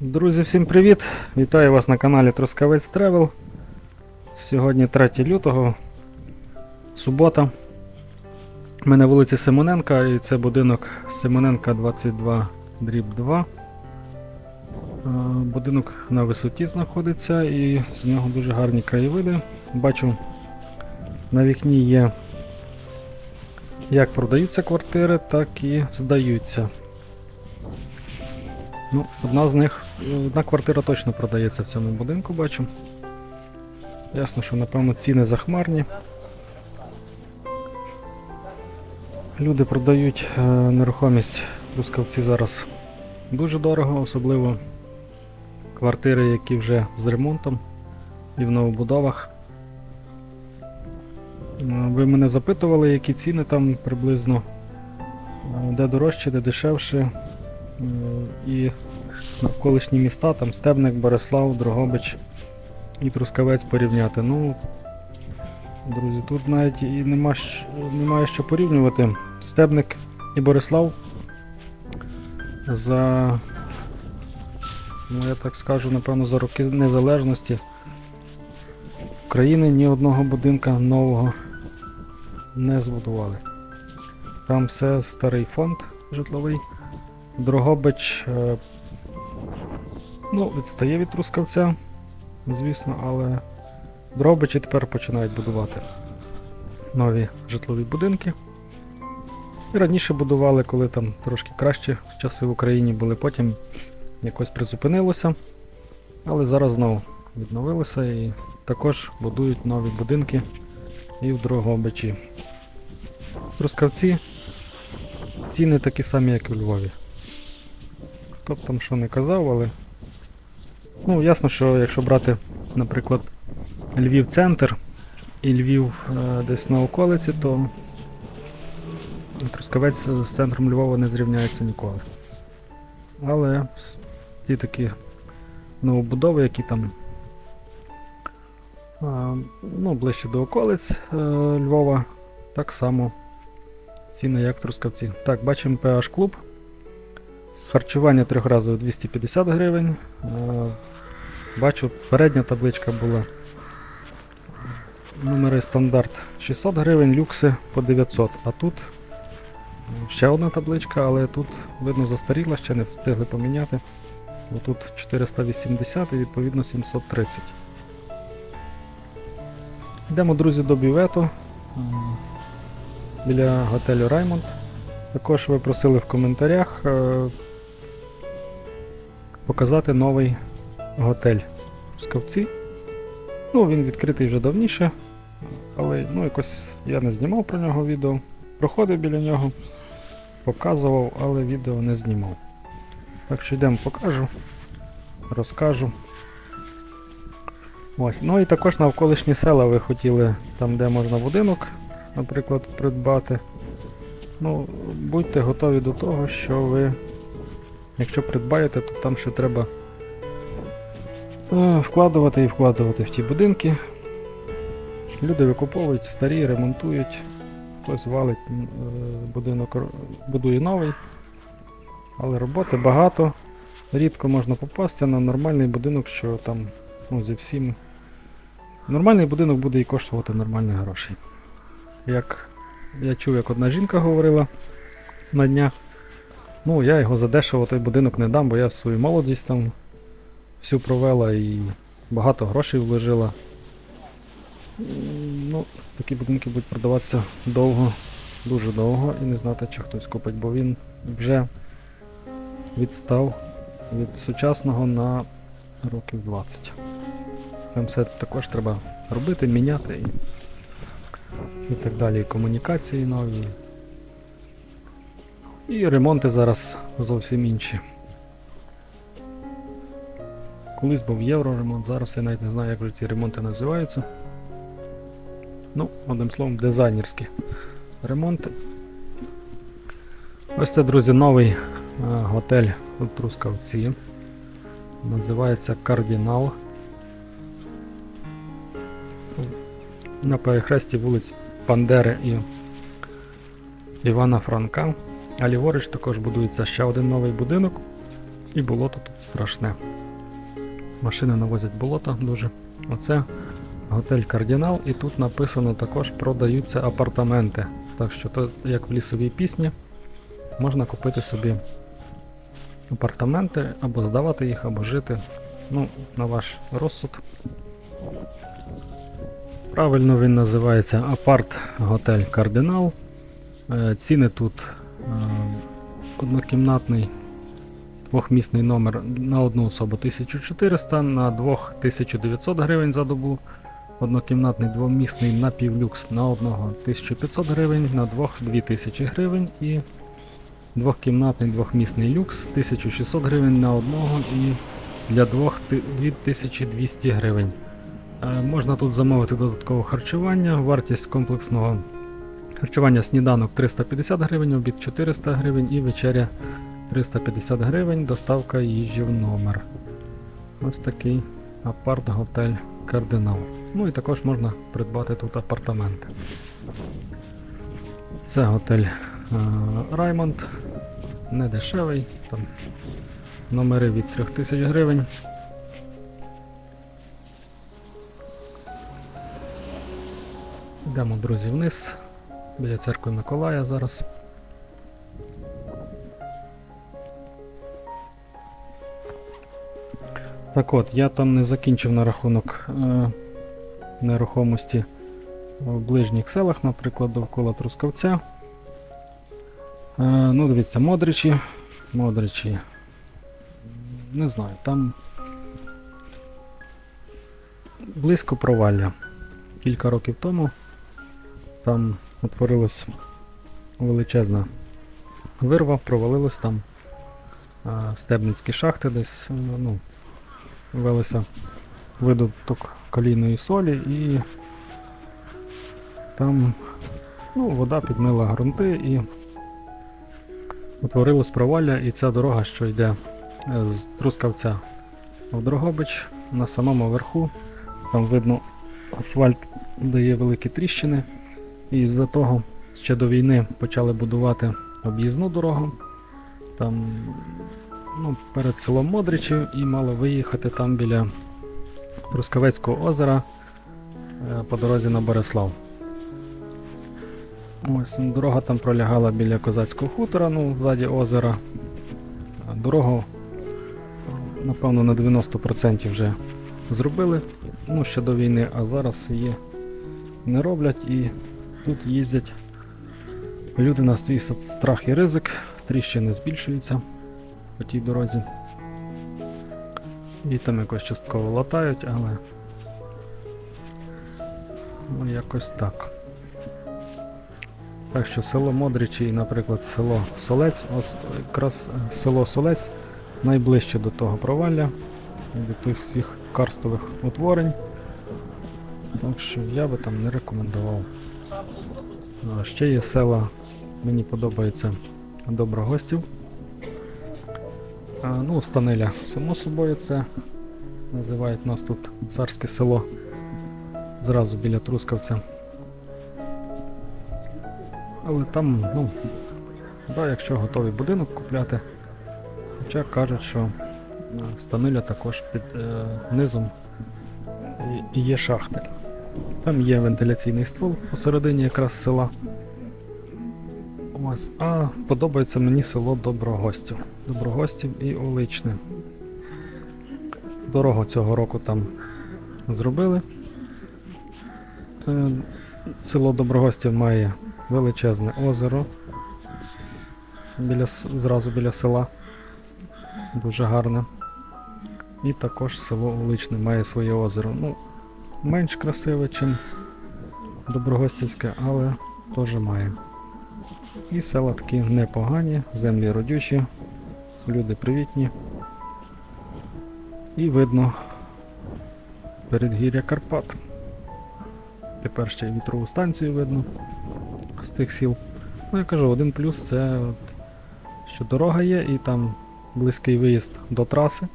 Друзі, всім привіт! Вітаю вас на каналі Трускавець Тревел. Сьогодні 3 лютого, субота. Ми на вулиці Симоненка і це будинок Симоненка 22 дріб 2. Е, Будинок на висоті знаходиться і з нього дуже гарні краєвиди. Бачу, на вікні є як продаються квартири, так і здаються. Ну, одна з них, одна квартира точно продається в цьому будинку, бачу. Ясно, що напевно ціни захмарні. Люди продають е, нерухомість в Трускавці зараз дуже дорого, особливо квартири, які вже з ремонтом і в новобудовах. Е, Ви мене запитували, які ціни там приблизно, е, де дорожче, де дешевше. І навколишні міста, там Стебник, Борислав, Дрогобич і Трускавець порівняти. Ну, друзі, тут навіть і нема, немає що порівнювати. Стебник і Борислав за, ну я так скажу, напевно, за роки незалежності України ні одного будинка нового не збудували. Там все старий фонд житловий. Дрогобич е, ну, відстає від Трускавця, звісно, але Дрогобичі тепер починають будувати нові житлові будинки. І раніше будували, коли там трошки кращі часи в Україні були, потім якось призупинилося. Але зараз знову відновилося і також будують нові будинки і в Дрогобичі. Трускавці ціни такі самі, як і у Львові. Там що не казав, але. Ну, ясно, що якщо брати, наприклад, Львів центр і Львів е, десь на околиці, то Трускавець з центром Львова не зрівняється ніколи. Але ті такі новобудови, які там а, ну, ближче до околиць е, Львова, так само ціни, як Трускавці. Так, бачимо PH клуб. Харчування трьохразове 250 гривень. Бачу, передня табличка була. Номери стандарт 600 гривень, люкси по 900. А тут е, ще одна табличка, але тут видно застаріла, ще не встигли поміняти. Тут 480 і відповідно 730. Йдемо, друзі, до бювету е, біля готелю Раймонд. Також ви просили в коментарях е, показати новий готель в Скавці. Ну, він відкритий вже давніше, але ну, якось я не знімав про нього відео. Проходив біля нього, показував, але відео не знімав. Так що йдемо покажу, розкажу. Ось. Ну і також навколишні села ви хотіли, там де можна будинок, наприклад, придбати. Ну, будьте готові до того, що ви, якщо придбаєте, то там ще треба е, вкладувати і вкладувати в ті будинки. Люди викуповують старі, ремонтують, хтось валить е, будинок, будує новий. Але роботи багато. Рідко можна попасти на нормальний будинок, що там ну, зі всім. Нормальний будинок буде і коштувати нормальних грошей. Як я чув, як одна жінка говорила на днях. Ну, я його задешево той будинок не дам, бо я свою молодість там всю провела і багато грошей вложила. Ну, такі будинки будуть продаватися довго, дуже довго і не знати, чи хтось купить, бо він вже відстав від сучасного на років 20. Там все також треба робити, міняти і, і так далі. І комунікації нові. І ремонти зараз зовсім інші. Колись був євроремонт, зараз я навіть не знаю, як вже ці ремонти називаються. Ну, одним словом, дизайнерські ремонти. Ось це, друзі, новий е, готель у Трускавці. Називається Кардинал. На перехресті вулиць Бандери і Івана Франка. А ліворуч також будується ще один новий будинок. І болото тут страшне. Машини навозять болото дуже. Оце готель Кардинал, і тут написано також продаються апартаменти. Так що то, як в лісовій пісні, можна купити собі апартаменти, або здавати їх, або жити. Ну, на ваш розсуд. Правильно він називається Апарт Готель Кардинал. Е, Ціни тут е, однокімнатний двохмісний номер на одну особу 1400, на двох 1900 гривень за добу. Однокімнатний двомісний напівлюкс на одного 1500 гривень, на двох 2000 гривень і двохкімнатний двохмісний люкс 1600 гривень на одного і для двох ти- 2200 гривень. Е, Можна тут замовити додаткове харчування, вартість комплексного харчування сніданок 350 гривень, обід 400 гривень і вечеря 350 гривень, доставка їжі в номер. Ось такий апарт-готель Кардинал. Ну і також можна придбати тут апартаменти. Це готель е, Раймонд, не дешевий, там номери від 3000 гривень. Йдемо, друзі, вниз, біля церкви Миколая зараз. Так от, я там не закінчив на рахунок е, нерухомості в ближніх селах, наприклад, довкола Трускавця. Е, ну, дивіться, Модричі. Модричі. Не знаю, там близько провалля. Кілька років тому там утворилась величезна вирва, провалилось там стебницькі шахти десь, е, ну, велися видобуток калійної солі і там ну, вода підмила ґрунти і утворилось провалля, і ця дорога, що йде е, з Трускавця в Дрогобич, на самому верху, там видно асфальт дає великі тріщини, і з-за того ще до війни почали будувати об'їзну дорогу. Там ну, перед селом Модричів і мало виїхати там біля Трускавецького озера е, по дорозі на Борислав. Ось дорога там пролягала біля козацького хутора, ну, ззаді озера. Дорогу, напевно, на 90% вже зробили ну, ще до війни, а зараз її не роблять і тут їздять люди на свій страх і ризик, тріщини збільшуються по тій дорозі. І там якось частково латають, але ну, якось так. Так що село Модричі і, наприклад, село Солець, ось якраз е, село Солець найближче до того провалля, від тих всіх карстових утворень. Так що я би там не рекомендував. Ще є села, мені подобається Доброгостів. А, ну, Станиля, само собою, це називають нас тут царське село зразу біля Трускавця. Але там, ну, да, якщо готовий будинок купляти, хоча кажуть, що е, Станиля також під е, низом є шахти. Там є вентиляційний ствол посередині якраз села. Ось. А подобається мені село Доброгостів. Доброгостів і Оличне. Дорогу цього року там зробили. Е, Село Доброгостів має величезне озеро біля, зразу біля села. Дуже гарне. І також село Оличне має своє озеро. Ну, менш красиве, ніж Доброгостівське, але теж має. І села такі непогані, землі родючі, люди привітні. І видно передгір'я Карпат. Тепер ще й вітрову станцію видно з цих сіл. Ну, я кажу, один плюс це от, що дорога є, і там близький виїзд до траси,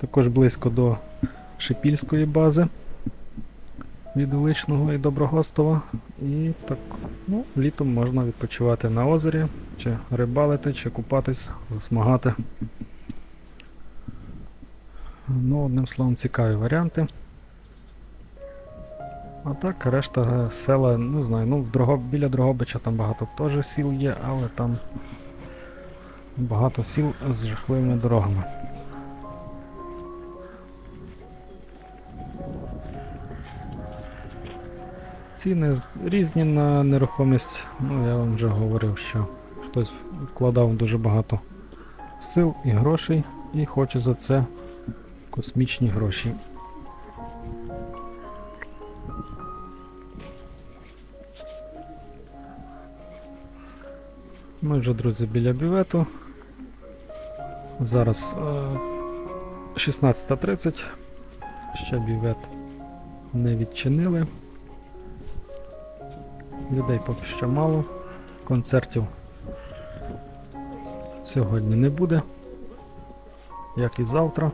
також близько до Шипільської бази від Уличного і Доброгостова. І так, ну, літом можна відпочивати на озері, чи рибалити, чи купатись, засмагати. Ну, одним словом, цікаві варіанти. А так, решта села, не знаю, ну, в Дрого... біля Дрогобича там багато теж сіл є, але там багато сіл з жахливими дорогами. Ціни різні на нерухомість. Ну, я вам вже говорив, що хтось вкладав дуже багато сил і грошей і хоче за це космічні гроші. Ми вже, друзі, біля бювету. Зараз е, 16.30. Ще бювет не відчинили. Людей поки що мало. Концертів сьогодні не буде. Як і завтра.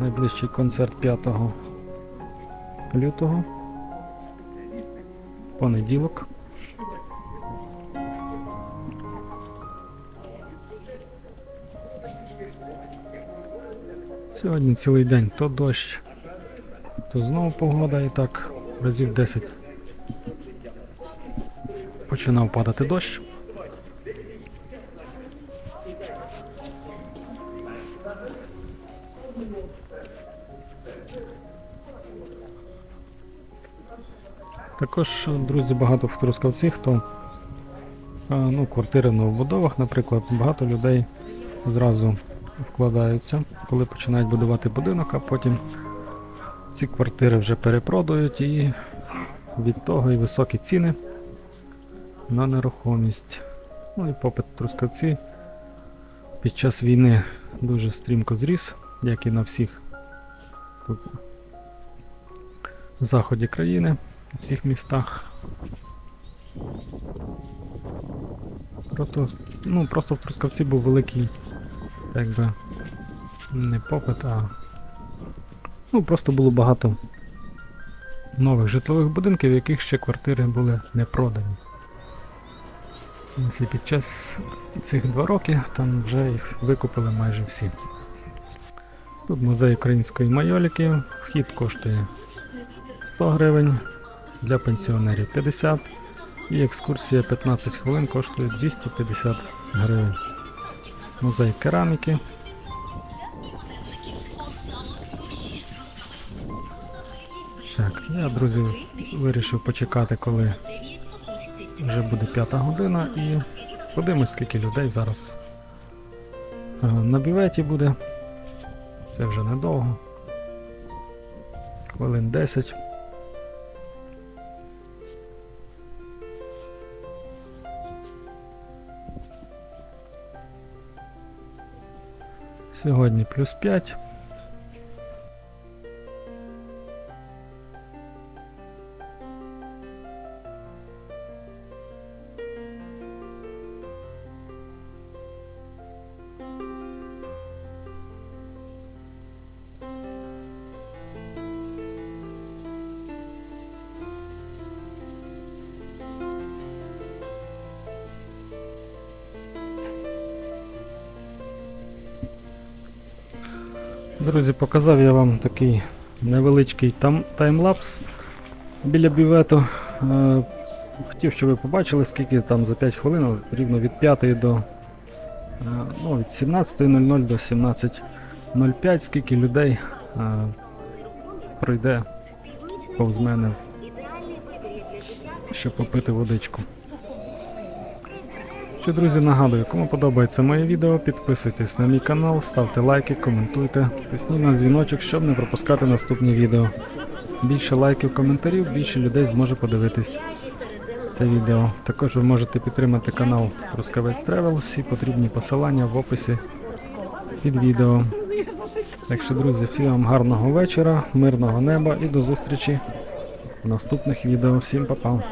Найближчий концерт 5 лютого. Понеділок. Сьогодні цілий день то дощ, то знову погода і так разів 10 починав падати дощ. Також, друзі, багато в Трускавці, хто ну, квартири в новобудовах, наприклад, багато людей зразу вкладаються, коли починають будувати будинок, а потім ці квартири вже перепродають і від того і високі ціни на нерухомість. Ну і попит Трускавці під час війни дуже стрімко зріс, як і на всіх тут заході країни, у всіх містах. Просто, ну, просто в Трускавці був великий, так би, не попит, а ну, просто було багато нових житлових будинків, в яких ще квартири були не продані. І під час цих два роки там вже їх викупили майже всі. Тут музей української майоліки, вхід коштує 100 гривень, для пенсіонерів 50 і екскурсія 15 хвилин коштує 250 гривень. Музей кераміки. Так, я, друзі, вирішив почекати, коли вже буде п'ята година і подивимось, скільки людей зараз е, на бюветі буде. Це вже недовго. Хвилин 10. Сьогодні плюс 5. Друзі, показав я вам такий невеличкий там, таймлапс біля бювету. Е, хотів, щоб ви побачили, скільки там за 5 хвилин, рівно від 5 до е, ну, від 17.00 до 17.05, скільки людей е, пройде повз мене, щоб попити водичку. Що, друзі, нагадую, кому подобається моє відео, підписуйтесь на мій канал, ставте лайки, коментуйте, тисніть на дзвіночок, щоб не пропускати наступні відео. Більше лайків, коментарів, більше людей зможе подивитись це відео. Також ви можете підтримати канал Трускавець Тревел, всі потрібні посилання в описі під відео. Так що, друзі, всім вам гарного вечора, мирного неба і до зустрічі в наступних відео. Всім па-па!